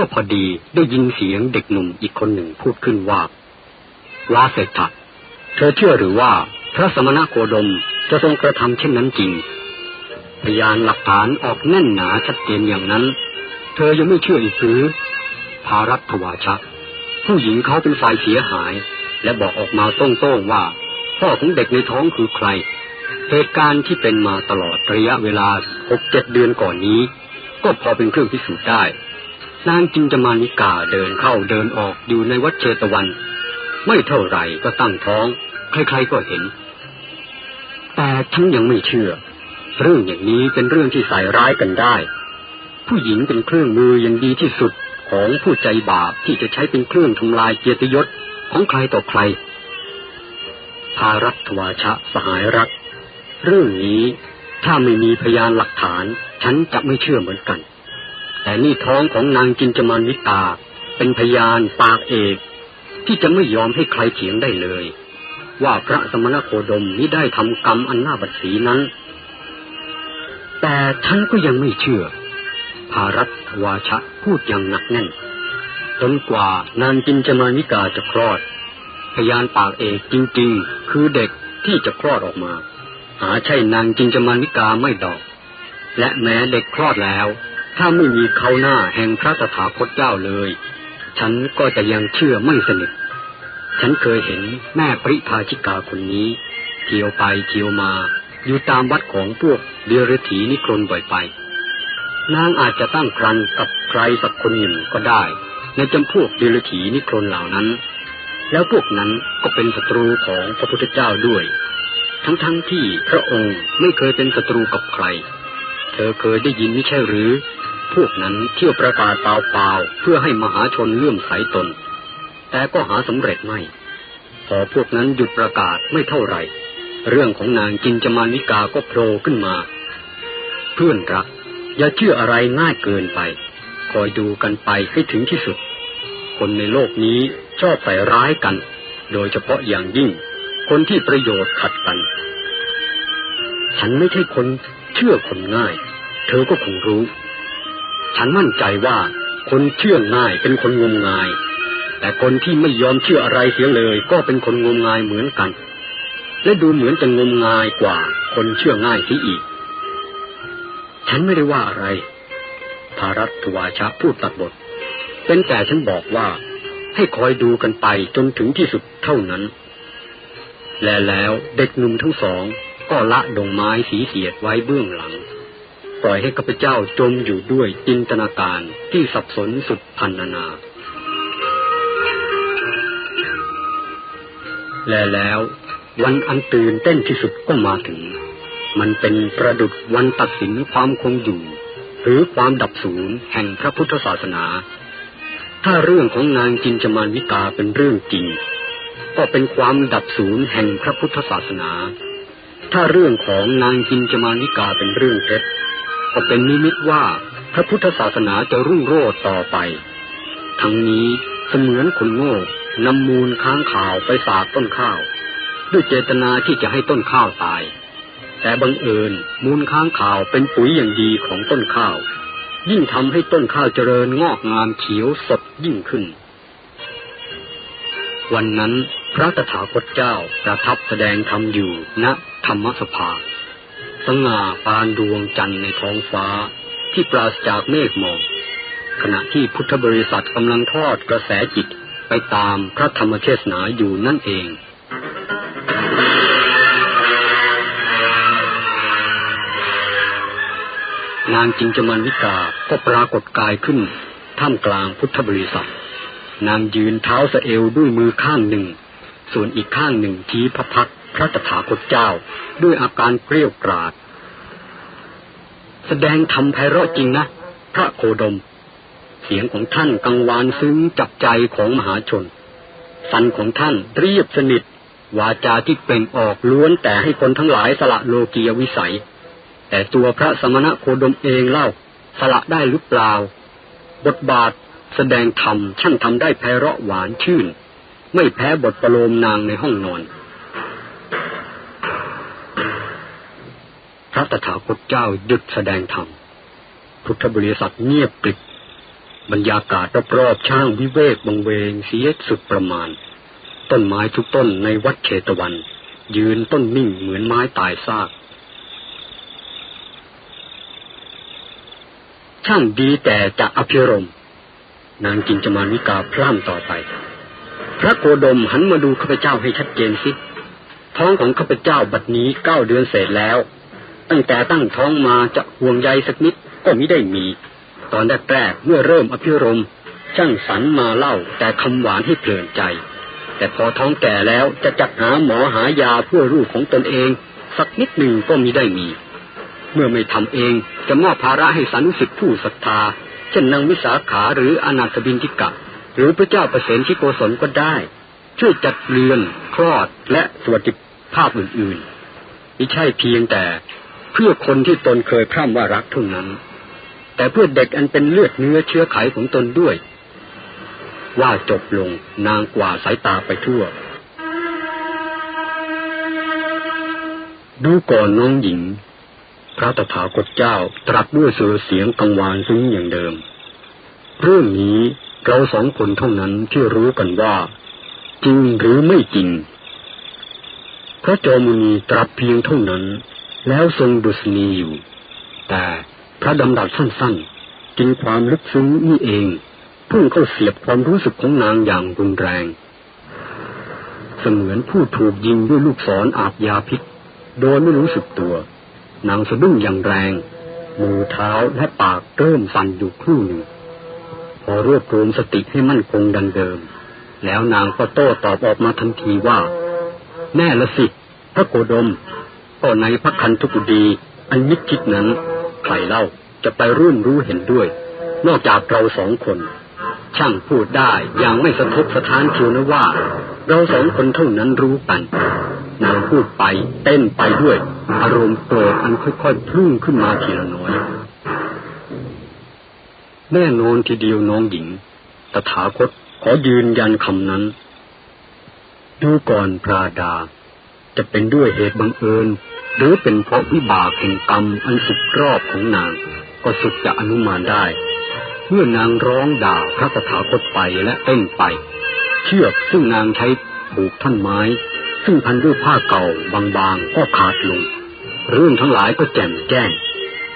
ก็พอดีได้ยินเสียงเด็กหนุ่มอีกคนหนึ่งพูดขึ้นว่าลาเศรษฐะเธอเชื่อหรือว่าพระสมณโคดมจะทรงกระทำเช่นนั้นจริงพยานหลักฐานออกแน่นหนาชัดเจนอย่างนั้น เธอยังไม่เชื่ออีกหรือภารัตวาชะ ผู้หญิงเขาเป็นฝ่ายเสียหาย และบอกออกมาโต้งๆว่า พ่อของเด็กในท้องคือใคร เหตุการณ์ที่เป็นมาตลอดระยะเวลาหกเจ็ดเดือนก่อนนี้ ก็พอเป็นเครื่องพิสูจน์ได้ นางจินจมานิกาเดินเข้าเดินออกอยู่ในวัดเชตวัน ไม่เท่าไหร่ก็ตั้งท้อง ใครๆก็เห็น แต่ฉันยังไม่เชื่อ เรื่องอย่างนี้เป็นเรื่องที่ใส่ร้ายกันได้ ผู้หญิงเป็นเครื่องมืออย่างดีที่สุดของผู้ใจบาปที่จะใช้เป็นเครื่องทำลายเกียรติยศของใครต่อใคร ภารัตวาชะสหายรัก เรื่องนี้ถ้าไม่มีพยานหลักฐาน ฉันจะไม่เชื่อเหมือนกัน แต่นี่ท้องของนางจินจมานวิตา เป็นพยานปากเอก ที่จะไม่ยอมให้ใครเถียงได้เลย ว่าพระสมณโคดมนี้ได้ทำกรรมอันน่าบัดสีนั้น แต่ฉันก็ยังไม่เชื่อ ภารัตวาชะพูดอย่างหนักแน่นจนกว่านางจินจมานิกาจะคลอด พยานปากเอกจริงๆ คือเด็กที่จะคลอดออกมา หาใช่นางจินจมานิกาไม่ดอก และแม้เด็กคลอดแล้ว ถ้าไม่มีเขาหน้าแห่งพระตถาคตเจ้าเลย ฉันก็จะยังเชื่อไม่สนิท ฉันเคยเห็นแม่ปริภาชิกาคนนี้ เที่ยวไปเที่ยวมา อยู่ตามวัดของพวกเดรถีนิครนบ่อยไป นางอาจจะตั้งครรภ์กับใครสักคนหนึ่งก็ได้ ในจำพวกเดรถีนิครนเหล่านั้น แล้วพวกนั้นก็เป็นศัตรูของพระพุทธเจ้าด้วย ทั้งๆทที่พระองค์ไม่เคยเป็นศัตรูกับใคร เธอเคยได้ยินไม่ใช่หรือ พวกนั้นเที่ยวประกาศเปล่าๆเพื่อให้มหาชนเลื่อมใสตน แต่ก็หาสำเร็จไม่ พอพวกนั้นหยุดประกาศไม่เท่าไหร่ เรื่องของนางจินจมานิกาก็โผล่ขึ้นมา เพื่อนรัก อย่าเชื่ออะไรง่ายเกินไป คอยดูกันไปให้ถึงที่สุด คนในโลกนี้ชอบใส่ร้ายกัน โดยเฉพาะอย่างยิ่ง คนที่ประโยชน์ขัดกัน ฉันไม่ใช่คนเชื่อคนง่าย เธอก็คงรู้ ฉันมั่นใจว่าคนเชื่อง่ายเป็นคนงมงาย แต่คนที่ไม่ยอมเชื่ออะไรเสียเลย ก็เป็นคนงมงายเหมือนกัน และดูเหมือนจะงมงายกว่าคนเชื่อง่ายที่อีก ฉันไม่ได้ว่าอะไร ภารัตวาชะพูดตัดบท เป็นแต่ฉันบอกว่าให้คอยดูกันไปจนถึงที่สุดเท่านั้น และแล้วเด็กหนุ่มทั้งสองก็ละดงไม้สีเสียดไว้เบื้องหลัง ปล่อยให้ข้าพเจ้าจมอยู่ด้วยจินตนาการที่สับสนสุดพันนานา และแล้ววันอันตื่นเต้นที่สุดก็มาถึง มันเป็นประดุดวันตัดสินความคงอยู่ หรือความดับสูญแห่งพระพุทธศาสนา ถ้าเรื่องของนางจินจมานวิกาเป็นเรื่องจริง ก็เป็นความดับสูญแห่งพระพุทธศาสนา ถ้าเรื่องของนางจินจมานิกาเป็นเรื่องเท็จ ก็เป็นนิมิตว่าพระพุทธศาสนาจะรุ่งโรจน์ต่อไป ทั้งนี้เสมือนคนโง่นำมูลค้างข่าวไปสาดต้นข้าว ด้วยเจตนาที่จะให้ต้นข้าวตาย แต่บังเอิญมูลค้างข่าวเป็นปุ๋ยอย่างดีของต้นข้าว ยิ่งทำให้ต้นข้าวเจริญงอกงามเขียวสดยิ่งขึ้น วันนั้นพระตถาคตเจ้าประทับแสดงธรรมอยู่ณธรรมสภา สง่าปานดวงจันทร์ในท้องฟ้าที่ปราศจากเมฆหมอกขณะที่พุทธบริษัทกำลังทอดกระแสจิตไปตามพระธรรมเทศนาอยู่นั่นเอง นางจิงจมันวิกาก็ปรากฏกายขึ้น ท่ามกลางพุทธบริษัท นางยืนเท้าสะเอวด้วยมือข้างหนึ่ง ส่วนอีกข้างหนึ่งชี้พระพัก พระตถาคตเจ้า ด้วยอาการเกลี้ยวกราด แสดงธรรมไพเราะจริงนะ พระโคดม เสียงของท่านกังวานซึ้งจับใจของมหาชนฟันของท่านเรียบสนิท วาจาที่เปล่งออกล้วนแต่ให้คนทั้งหลายสละโลกียวิสัย แต่ตัวพระสมณะโคดมเองเล่า สละได้หรือเปล่า บทบาทแสดงธรรมช่างทำได้ไพเราะหวานชื่น ไม่แพ้บทประโลมนางในห้องนอน พระตถาคตเจ้าหยุดแสดงธรรม พุทธบริษัทเงียบกริบบรรยากาศรอบๆช่างวิเวกบังเวงเสียสุดประมาณ ต้นไม้ทุกต้นในวัดเชตวัน ยืนต้นนิ่งเหมือนไม้ตายซาก ช่างดีแต่จะอภิรม นางจินจมานิกาพร่ำต่อไป พระโคดมหันมาดูข้าพเจ้าให้ชัดเจนสิ ท้องของข้าพเจ้าบัดนี้เก้าเดือนเศษแล้ว ตั้งแต่ตั้งท้องมาจะห่วงใยสักนิดก็มิได้มี ตอนแรกๆเมื่อเริ่มอภิรมย์ช่างสรรมาเล่าแต่คำหวานให้เพลินใจ แต่พอท้องแก่แล้วจะจัดหาหมอหายาเพื่อลูกของตนเอง สักนิดหนึ่งก็มิได้มี เมื่อไม่ทำเองจะมอบภาระให้สานุสิทธิผู้ศรัทธา เช่นนางวิสาขาหรืออนาถบินทิกะ หรือพระเจ้าประเสนชิโกศลก็ได้ ช่วยจัดเรือน คลอดและสวัสดิภาพอื่นๆไม่ใช่เพียงแต่ เพื่อคนที่ตนเคยพร่ำว่ารักเท่านั้น แต่เพื่อเด็กอันเป็นเลือดเนื้อเชื้อไขของตนด้วย ว่าจบลงนางกว่าสายตาไปทั่ว ดูก่อนน้องหญิง พระตถาคตเจ้าตรัสด้วยสุรเสียงกังวานซึ้งอย่างเดิม เรื่องนี้เราสองคนเท่านั้นที่รู้กันว่า จริงหรือไม่จริงพระจอมุนีตรัสเพียงเท่านั้น แล้วทรงดุษณีอยู่ แต่พระดำรัสสั้นๆกินความลึกซึ้งนี่เองพุ่งเข้าเสียบความรู้สึกของนางอย่างรุนแรง เสมือนผู้ถูกยิงด้วยลูกศรอาบยาพิษ โดยไม่รู้สึกตัว นางสะดุ้งอย่างแรง มือเท้าและปากเริ่มสั่นอยู่ครู่หนึ่ง พอรวบรวมสติให้มั่นคงดังเดิม แล้วนางก็โต้ตอบออกมาทันทีว่า แน่ละสิพระโกดม ก็ในพระคันธุกุดี อันมิดชิดนั้น ใครเล่าจะไปร่วมรู้เห็นด้วย นอกจากเราสองคน ช่างพูดได้อย่างไม่สะทกสะท้านเชียวนะว่า เราสองคนเท่านั้นรู้กันนางพูดไปเต้นไปด้วย อารมณ์โกรธอันค่อยๆพุ่งขึ้นมาทีละน้อยแน่นอนทีเดียวน้องหญิง ตถาคตขอยืนยันคำนั้น ดูก่อนพระดา จะเป็นด้วยเหตุบังเอิญ หรือเป็นเพราะวิบากแห่งกรรมอันสุดรอบของนาง ก็สุดจะอนุมานได้ เมื่อนางร้องด่าพระตถาคตไปและเต้นไป เชือกซึ่งนางใช้ผูกท่อนไม้ ซึ่งพันด้วยผ้าเก่าบางๆ ก็ขาดลง เรื่องทั้งหลายก็แจ่มแจ้ง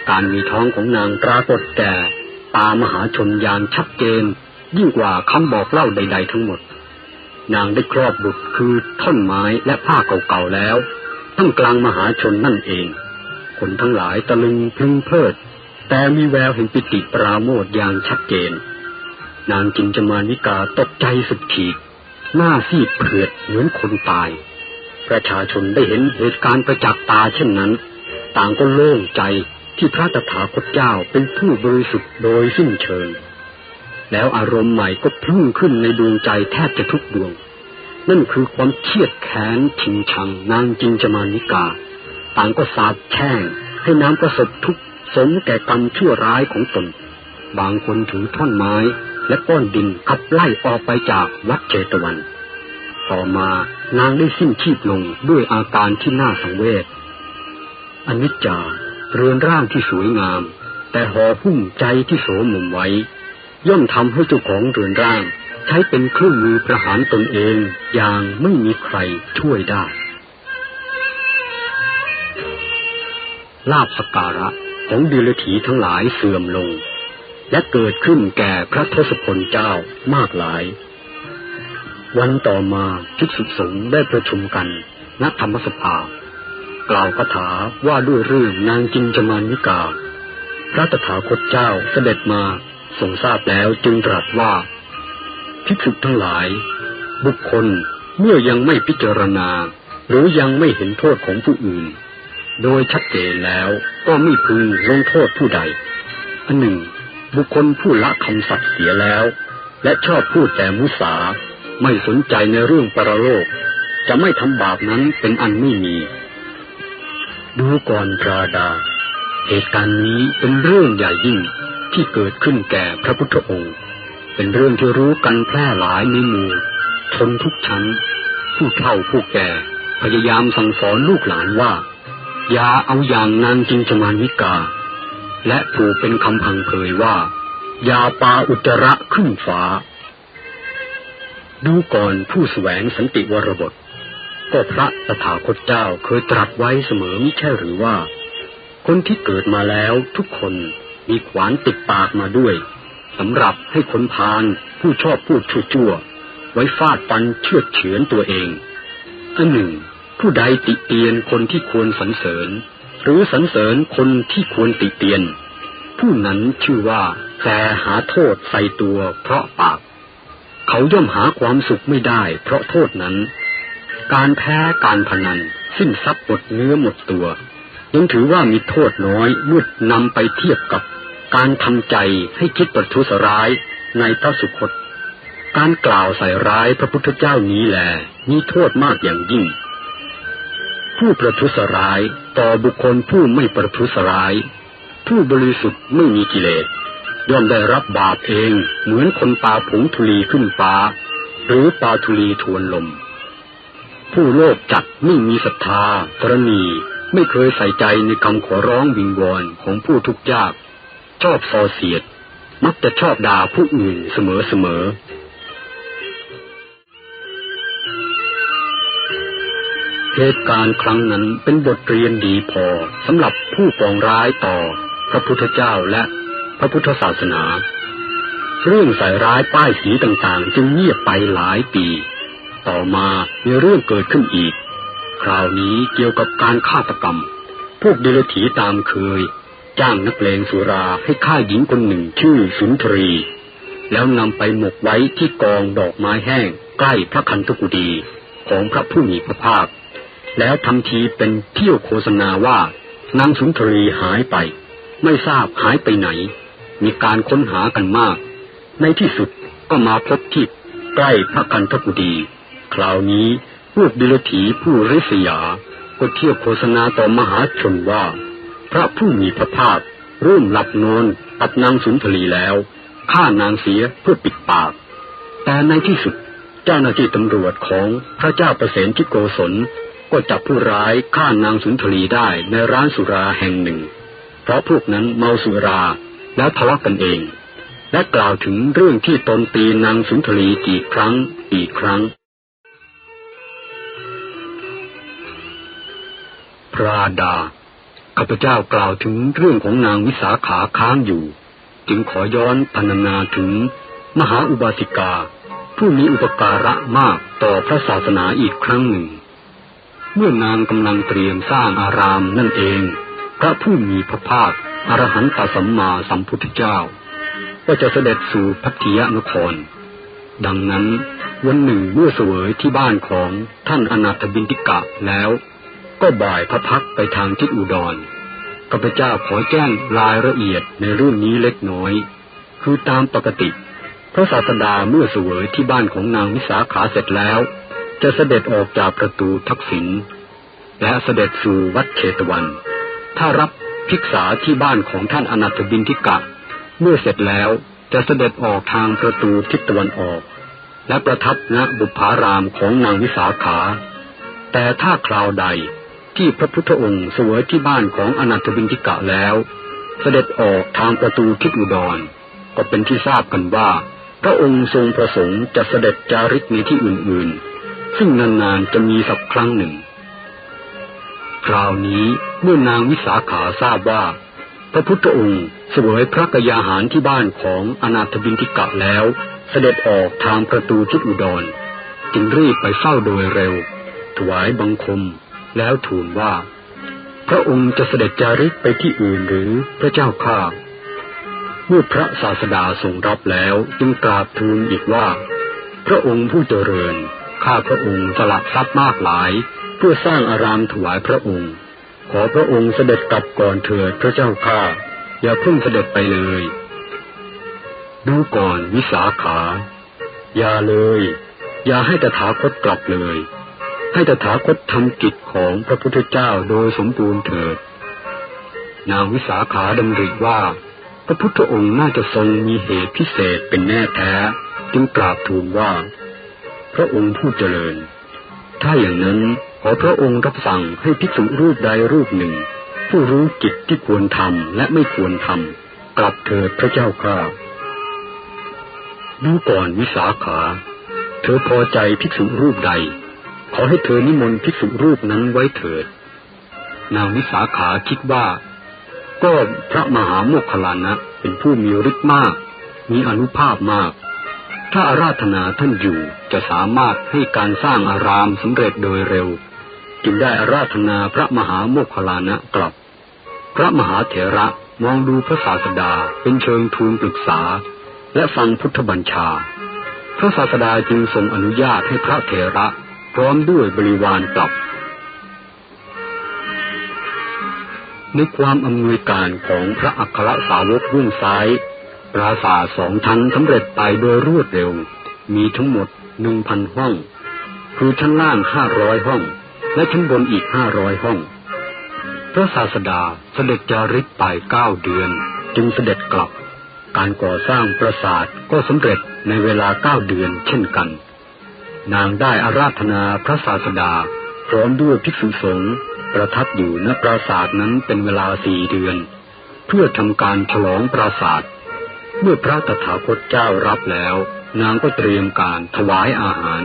การมีท้องของนางปรากฏแก่ตามหาชนยานชัดเจน ยิ่งกว่าคำบอกเล่าใด ๆ ทั้งหมด นางได้ครอบบุตรคือท่อนไม้และผ้าเก่าๆแล้ว ทั้งกลางมหาชนนั่นเอง คนทั้งหลายตะลึงพึงเพลิด แต่มีแววเห็นปิติปราโมทอย่างชัดเจน นางจินจมานิกาตกใจสุดขีด หน้าซีดเผือดเหมือนคนตาย ประชาชนได้เห็นเหตุการณ์ประจักษ์ตาเช่นนั้น ต่างก็โล่งใจที่พระตถาคตเจ้าเป็นผู้บริสุทธิ์โดยสิ้นเชิง แล้วอารมณ์ใหม่ก็พุ่งขึ้นในดวงใจแทบจะทุกดวง นั่นคือความเครียดแค้นชิงชังนางจินจมานิกา ต่างก็สาบแช่งให้น้ำประสบทุกสมแก่กรรมชั่วร้ายของตน บางคนถือท่อนไม้และก้อนดินขับไล่ออกไปจากวัดเจตวัน ต่อมานางได้สิ้นชีพลงด้วยอาการที่น่าสังเวชอนิจจาเรือนร่างที่สวยงาม แต่ห่อหุ้มใจที่โสมมไว้ ย่อมทำให้เจ้าของเรือนร่าง ใช้เป็นเครื่องมือประหารตนเองอย่างไม่มีใครช่วยได้ ลาบสการะของดิลถีทั้งหลายเสื่อมลง และเกิดขึ้นแก่พระทศพลเจ้ามากหลาย วันต่อมาภิกษุสงฆ์ได้ประชุมกันณธรรมสภา กล่าวคาถาว่าด้วยเรื่องนางจินจมานิกา พระตถาคตเจ้าเสด็จมาทรงทราบแล้วจึงตรัสว่า ภิกษุทั้งหลาย บุคคลเมื่อยังไม่พิจารณา หรือยังไม่เห็นโทษของผู้อื่น โดยชัดเจนแล้วก็ไม่พึงลงโทษผู้ใด อันหนึ่ง บุคคลผู้ละคำสัตย์เสียแล้ว และชอบพูดแต่มุสา ไม่สนใจในเรื่องปรโลก จะไม่ทำบาปนั้นเป็นอันไม่มี ดูก่อนราดา เหตุการณ์นี้เป็นเรื่องใหญ่ยิ่งที่เกิดขึ้นแก่พระพุทธองค์ เป็นเรื่องที่รู้กันแพร่หลายในหมู่ชนทุกชั้น ผู้เฒ่าผู้แก่ พยายามสั่งสอนลูกหลานว่า อย่าเอาอย่างนางจิงจมานิกา และผูกเป็นคำพังเพยว่า อย่าปาอุจระขึ้นฟ้า ดูก่อนผู้แสวงสันติวรบท ก็พระตถาคตเจ้าเคยตรัสไว้เสมอมิใช่หรือว่า คนที่เกิดมาแล้วทุกคนมีขวานติดปากมาด้วย สำหรับให้คนพาลผู้ชอบพูดชั่วๆไว้ฟาดฟันเชื่อเฉือนตัวเองอันหนึ่ง ผู้ใดติเตียนคนที่ควรสรรเสริญ หรือสรรเสริญคนที่ควรติเตียน ผู้นั้นชื่อว่าแต่หาโทษใส่ตัวเพราะปาก เขาย่อมหาความสุขไม่ได้ เพราะโทษนั้น การแพ้การพนัน สิ้นทรัพย์หมดเนื้อหมดตัวยังถือว่ามีโทษน้อยเมื่อนำไปเทียบกับ การทำใจให้คิดประทุษร้ายในพระสุคต การกล่าวใส่ร้ายพระพุทธเจ้านี้แหลมีโทษมากอย่างยิ่ง ผู้ประทุษร้ายต่อบุคคลผู้ไม่ประทุษร้าย ผู้บริสุทธิ์ไม่มีกิเลสย่อมได้รับบาปเองเหมือนคนปาผงธุลีขึ้นฟ้า หรือปาธุลีทวนลม ผู้โลภจัดไม่มีศรัทธากรณีไม่เคยใส่ใจในคำขอร้องวิงวอนของผู้ทุกข์ยาก ชอบส่อเสียด มักจะชอบด่าผู้อื่นเสมอเสมอเหตุการณ์ครั้งนั้นเป็นบทเรียนดีพอสำหรับผู้ปองร้ายต่อ พระพุทธเจ้าและพระพุทธศาสนา เรื่องใส่ร้ายป้ายสีต่างๆ จึงเงียบไปหลายปี ต่อมามีเรื่องเกิดขึ้นอีก คราวนี้เกี่ยวกับการฆาตกรรม พวกเดลถีตามเคย จ้างนักเลงสุราให้ฆ่าหญิงคนหนึ่งชื่อสุนทรี แล้วนำไปหมกไว้ที่กองดอกไม้แห้งใกล้พระคันธกุฎีของพระผู้มีพระภาค แล้วทำทีเป็นเที่ยวโฆษณาว่านางสุนทรีหายไป ไม่ทราบหายไปไหน มีการค้นหากันมาก ในที่สุดก็มาพบที่ใกล้พระคันธกุฎีคราวนี้พวกดิลถีผู้ริษยาก็เที่ยวโฆษณาต่อมหาชนว่า พระผู้มีพระภาคร่วมหลับนอนกับนางสุนทรีแล้วฆ่านางเสียเพื่อปิดปาก แต่ในที่สุดเจ้าหน้าที่ตำรวจของพระเจ้าประเสนทิโกศลก็จับผู้ร้ายฆ่านางสุนทรีได้ในร้านสุราแห่งหนึ่ง เพราะพวกนั้นเมาสุราแล้วทะเลาะกันเอง และกล่าวถึงเรื่องที่ตนตีนางสุนทรีกี่ครั้งกี่ครั้ง พระดา ข้าพเจ้ากล่าวถึงเรื่องของนางวิสาขาค้างอยู่ จึงขอย้อนพรรณนาถึง มหาอุบาสิกา ผู้มีอุปการะมากต่อพระศาสนาอีกครั้งหนึ่ง เมื่อนางกำลังเตรียมสร้างอารามนั่นเอง พระผู้มีพระภาคอรหันตสัมมาสัมพุทธเจ้า ก็จะเสด็จสู่พัทยานคร ดังนั้นวันหนึ่งเมื่อเสวยที่บ้านของท่านอนาถบินติกะแล้ว ก็บ่ายพระพักไปทางทิศอุดรข้าพเจ้าขอแจ้งรายละเอียดในเรื่องนี้เล็กน้อย คือตามปกติ พระศาสดาเมื่อเสวยที่บ้านของนางวิสาขาเสร็จแล้ว จะเสด็จออกจากประตูทักษิณและเสด็จสู่วัดเชตวัน ถ้ารับภิกษาที่บ้านของท่านอนัตบินทิกะ เมื่อเสร็จแล้วจะเสด็จออกทางประตูทิศตะวันออก และประทับณบุพารามของนางวิสาขา แต่ถ้าคราวใด ที่พระพุทธองค์เสวยที่บ้านของอนันตบินทิกะแล้ว เสด็จออกทางประตูทิศอุดร ก็เป็นที่ทราบกันว่า พระองค์ทรงประสงค์จะเสด็จจาริกในที่อื่นๆ ซึ่งนานๆจะมีสักครั้งหนึ่ง คราวนี้เมื่อนางวิสาขาทราบว่า พระพุทธองค์เสวยพระกยาหารที่บ้านของอนาถบินทิกะแล้ว เสด็จออกทางประตูทิศอุดร จึงรีบไปเฝ้าโดยเร็ว ถวายบังคม แล้วทูลว่า พระองค์จะเสด็จจาริกไปที่อื่นหรือพระเจ้าข้าเมื่อพระศาสดาทรงรับแล้วจึงกราบทูลอีกว่า พระองค์ผู้เจริญ ข้าพระองค์สละทรัพย์มากหลาย เพื่อสร้างอารามถวายพระองค์ ขอพระองค์เสด็จกลับก่อนเถิดพระเจ้าข้าอย่าเพิ่งเสด็จไปเลย ดูก่อนวิสาขา อย่าเลย อย่าให้ตถาคตกลับเลย ให้ตถาคตทำกิจของพระพุทธเจ้าโดยสมบูรณ์เถิด นางวิสาขาดำริว่า พระพุทธองค์น่าจะทรงมีเหตุพิเศษเป็นแน่แท้ จึงกราบทูลว่า พระองค์ผู้เจริญ ถ้าอย่างนั้นขอพระองค์รับสั่งให้ภิกษุรูปใดรูปหนึ่ง ผู้รู้กิจที่ควรทำและไม่ควรทำกลับเถิดพระเจ้าข้าดูก่อนวิสาขา เธอพอใจภิกษุรูปใด ขอให้เธอนิมนต์ภิกษุรูปนั้นไว้เถิด นางวิสาขาคิดว่า ก็พระมหาโมคคลานะเป็นผู้มีฤทธิ์มาก มีอนุภาพมาก ถ้าอาราธนาท่านอยู่จะสามารถให้การสร้างอารามสำเร็จโดยเร็ว จึงได้อาราธนาพระมหาโมคคลานะกลับ พระมหาเถระมองดูพระศาสดาเป็นเชิงทูลปรึกษา และฟังพุทธบัญชา พระศาสดาจึงทรงอนุญาตให้พระเถระ พร้อมด้วยบริวารกลับ ในความอำนวยการของพระอัครสาวกรุ่นซ้าย ปราสาทสองชั้นสำเร็จไปโดยรวดเร็ว มีทั้งหมดหนึ่งพันห้อง คือชั้นล่างห้าร้อยห้อง และชั้นบนอีกห้าร้อยห้อง พระศาสดาเสด็จจาริกไปเก้าเดือน จึงเสด็จกลับ การก่อสร้างปราสาทก็สำเร็จในเวลาเก้าเดือนเช่นกัน นางได้อาราธนาพระศาสดา พร้อมด้วยภิกษุสงฆ์ประทับอยู่ณปราสาทนั้นเป็นเวลาสี่เดือน เพื่อทำการฉลองปราสาทเมื่อพระตถาคตเจ้ารับแล้ว นางก็เตรียมการถวายอาหาร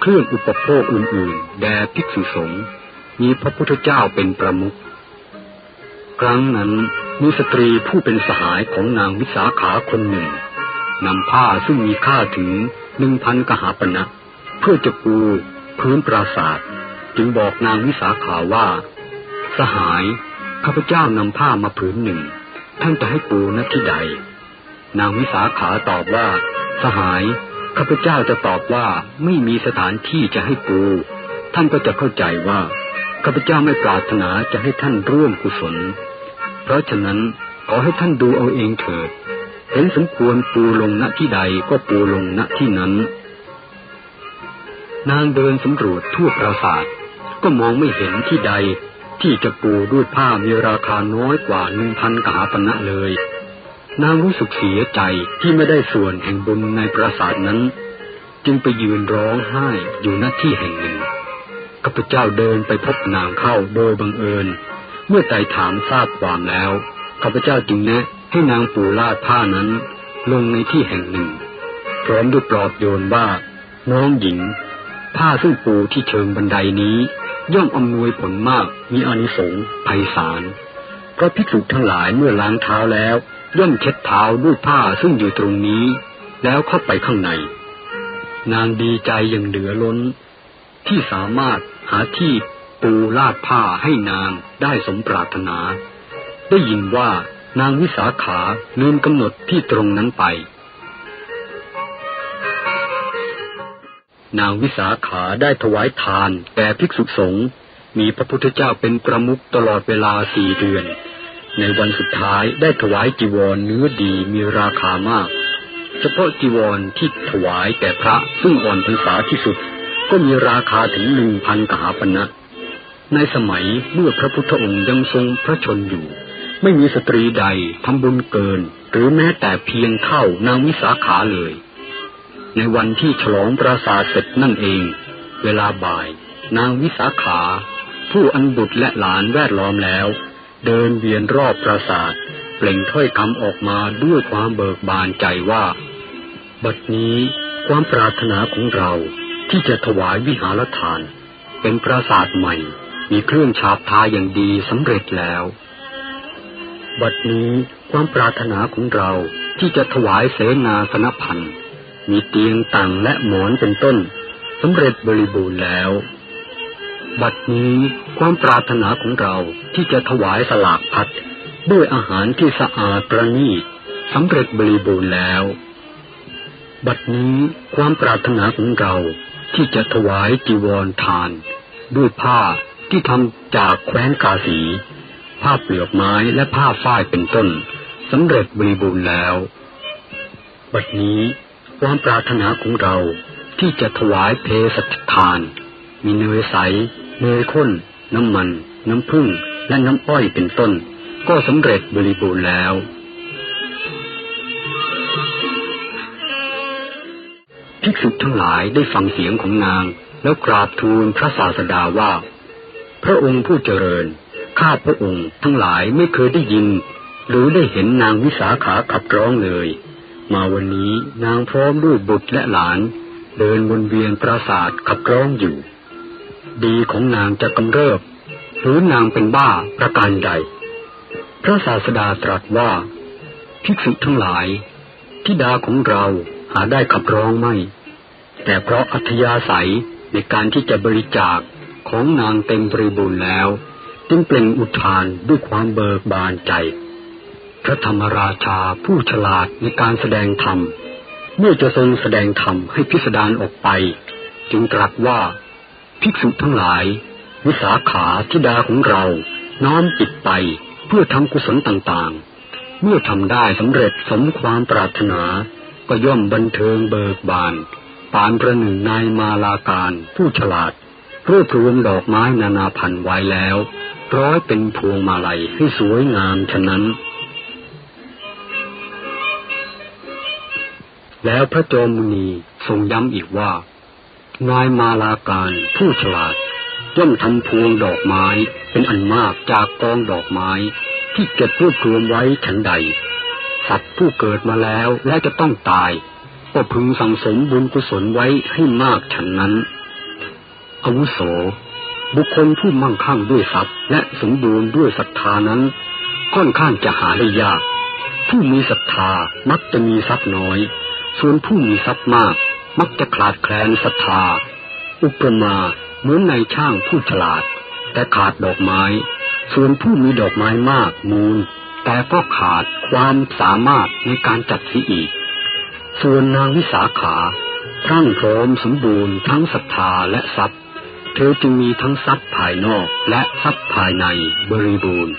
เครื่องอุปโภคอื่นๆ แด่ภิกษุสงฆ์มีพระพุทธเจ้าเป็นประมุขครั้งนั้นมีสตรีผู้เป็นสหายของนางวิสาขาคนหนึ่งนำผ้าซึ่งมีค่าถึงหนึ่งพันกหาปณะ เพื่อจะปูพื้นปราสาทจึงบอกนางวิสาขาว่า สหายข้าพเจ้านำผ้ามาผืนหนึ่ง ท่านจะให้ปูณที่ใด นางวิสาขาตอบว่า สหายข้าพเจ้าจะตอบว่าไม่มีสถานที่จะให้ปู ท่านก็จะเข้าใจว่าข้าพเจ้าไม่ปรารถนาจะให้ท่านร่วมกุศล เพราะฉะนั้นขอให้ท่านดูเอาเองเถิด เห็นสมควรปูลงณที่ใดก็ปูลงณที่นั้น นางเดินสำรวจทั่วปราสาท ก็มองไม่เห็นที่ใด ที่จะปูด้วยผ้ามีราคาน้อยกว่าหนึ่งพันกหาปณะเลย นางรู้สึกเสียใจที่ไม่ได้ส่วนแห่งบุญในปราสาทนั้น จึงไปยืนร้องไห้อยู่ณที่แห่งหนึ่งข้าพเจ้าเดินไปพบนางเข้าโดยบังเอิญ เมื่อไต่ถามทราบความแล้วข้าพเจ้าจึงแนะให้นางปูลาดผ้านั้น ลงในที่แห่งหนึ่ง พร้อมด้วยปลอบโยนว่าน้องหญิง ผ้าซึ่งปูที่เชิงบันไดนี้ ย่อมอำนวยผลมากมีอนิสงส์ไพศาลเพราะภิกษุทั้งหลายเมื่อล้างเท้าแล้ว ย่อมเช็ดเท้าด้วยผ้าซึ่งอยู่ตรงนี้ แล้วเข้าไปข้างใน นางดีใจอย่างเหลือล้น ที่สามารถหาที่ปูลาดผ้าให้นางได้สมปรารถนา ได้ยินว่านางวิสาขาลืมกำหนดที่ตรงนั้นไป นางวิสาขาได้ถวายทานแก่ภิกษุสงฆ์มีพระพุทธเจ้าเป็นประมุขตลอดเวลาสี่เดือน ในวันสุดท้ายได้ถวายจีวรเนื้อดีมีราคามาก เฉพาะจีวรที่ถวายแก่พระซึ่งอ่อนพรรษาที่สุด ก็มีราคาถึงหนึ่งพันกหาปณะในสมัยเมื่อพระพุทธองค์ยังทรงพระชนอยู่ ไม่มีสตรีใดทำบุญเกิน หรือแม้แต่เพียงเท่านางวิสาขาเลย ในวันที่ฉลองปราสาทเสร็จนั่นเอง เวลาบ่าย นางวิสาขา ผู้อันบุตรและหลานแวดล้อมแล้ว เดินเวียนรอบปราสาทเปล่งถ้อยคำออกมาด้วยความเบิกบานใจว่า บัดนี้ความปรารถนาของเราที่จะถวายวิหารทาน เป็นปราสาทใหม่ มีเครื่องฉาบทาอย่างดีสำเร็จแล้ว บัดนี้ความปรารถนาของเราที่จะถวายเสนาสนพันธ์ มีเตียงต่างและหมอนเป็นต้นสำเร็จบริบูรณ์แล้ว บัดนี้ความปรารถนาของเราที่จะถวายสลากพัดด้วยอาหารที่สะอาดประณีตสำเร็จบริบูรณ์แล้ว บัดนี้ความปรารถนาของเราที่จะถวายจีวรทาน ด้วยผ้าที่ทำจากแคว้นกาสี ผ้าเปลือกไม้และผ้าฝ้ายเป็นต้นสำเร็จบริบูรณ์แล้ว บัดนี้ ความปรารถนาของเราที่จะถวายเพสัชทาน มีเนยใส เนยข้น น้ำมัน น้ำผึ้งและน้ำอ้อยเป็นต้น ก็สำเร็จบริบูรณ์แล้ว ภิกษุทั้งหลายได้ฟังเสียงของนาง แล้วกราบทูลพระศาสดาว่า พระองค์ผู้เจริญ ข้าพระองค์ทั้งหลายไม่เคยได้ยิน หรือได้เห็นนางวิสาขาขับร้องเลย มาวันนี้นางพร้อมด้วยบุตรและหลาน เดินวนเวียนปราสาทขับร้องอยู่ ดีของนางจะกำเริบ หรือนางเป็นบ้าประการใด พระศาสดาตรัสว่า ภิกษุทั้งหลายทิดาของเราหาได้ขับร้องไม่ แต่เพราะอัธยาศัยในการที่จะบริจาคของนางเต็มบริบูรณ์แล้ว จึงเปล่งอุทานด้วยความเบิกบานใจ พระธรรมราชาผู้ฉลาดในการแสดงธรรม เมื่อจะทรงแสดงธรรมให้พิสดารออกไป จึงตรัสว่า ภิกษุทั้งหลาย วิสาขาธิดาของเราน้อมจิตไปเพื่อทำกุศลต่างๆ เมื่อทำได้สำเร็จสมความปรารถนา ก็ย่อมบันเทิงเบิกบาน ปานประหนึ่งนายมาลาการผู้ฉลาดรวบรวมดอกไม้นานาพันธุ์ไว้แล้ว ร้อยเป็นพวงมาลัยให้สวยงามฉะนั้น แล้วพระโจมมุนีทรงย้ำอีกว่า นายมาลาการผู้ฉลาด ย่อมทำพวงดอกไม้เป็นอันมากจากกองดอกไม้ ที่เก็บรวบรวมไว้ฉันใด สัตว์ผู้เกิดมาแล้วและจะต้องตาย ก็พึงสั่งสมบุญกุศลไว้ให้มากฉันนั้นอาวุโส บุคคลผู้มั่งคั่งด้วยทรัพย์และสมบูรณ์ด้วยศรัทธานั้น ค่อนข้างจะหาได้ยาก ผู้มีศรัทธามักจะมีทรัพย์น้อย ส่วนผู้มีทรัพย์มากมักจะขาดแคลนศรัทธา อุปมาเหมือนในช่างผู้ฉลาด แต่ขาดดอกไม้ ส่วนผู้มีดอกไม้มากมูล แต่ก็ขาดความสามารถในการจัดสีอีก ส่วนนางวิสาขาพรั่งพร้อมสมบูรณ์ทั้งศรัทธาและทรัพย์ เธอจึงมีทั้งทรัพย์ภายนอกและทรัพย์ภายในบริบูรณ์